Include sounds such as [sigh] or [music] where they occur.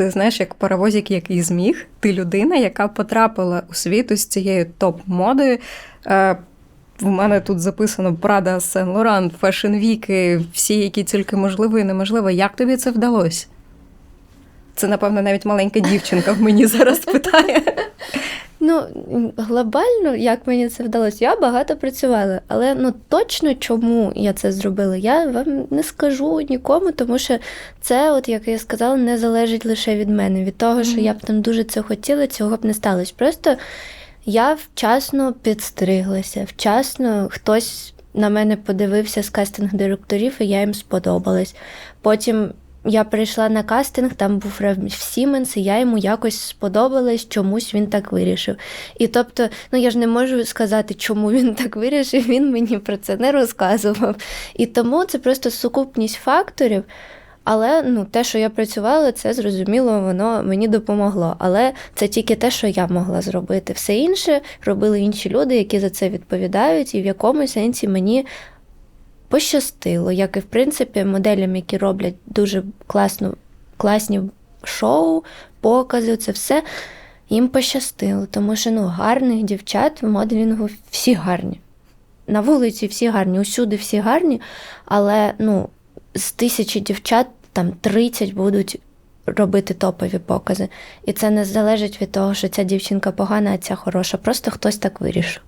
Ти знаєш, як паровозик, який зміг. Ти людина, яка потрапила у світ із цією топ-модою. Е, в мене тут записано Прада, Сен Лоран, Фешн Віки, всі, які тільки можливо і неможливо. Як тобі це вдалося? Це, напевно, навіть маленька дівчинка в мені зараз питає. [laughs] Ну, глобально, як мені це вдалося, я багато працювала, але ну точно чому я це зробила, я вам не скажу нікому, тому що це, от як я сказала, не залежить лише від мене. Від того, що я б там дуже це хотіла, цього б не сталося. Просто я вчасно підстриглася, вчасно хтось на мене подивився з кастинг-директорів, і я їм сподобалась. Потім я прийшла на кастинг, там був Раф Сіменс, і я йому якось сподобалась, чомусь він так вирішив. І тобто, ну я ж не можу сказати, чому він так вирішив, він мені про це не розказував. І тому це просто сукупність факторів. Але ну, те, що я працювала, це зрозуміло, воно мені допомогло. Але це тільки те, що я могла зробити. Все інше робили інші люди, які за це відповідають, і в якомусь сенсі мені пощастило, як і в принципі моделям, які роблять дуже класно, класні шоу, покази, це все. Їм пощастило, тому що ну, гарних дівчат в моделінгу всі гарні. На вулиці всі гарні, усюди всі гарні, але ну, з тисячі дівчат там 30 будуть робити топові покази. І це не залежить від того, що ця дівчинка погана, а ця хороша. Просто хтось так вирішив.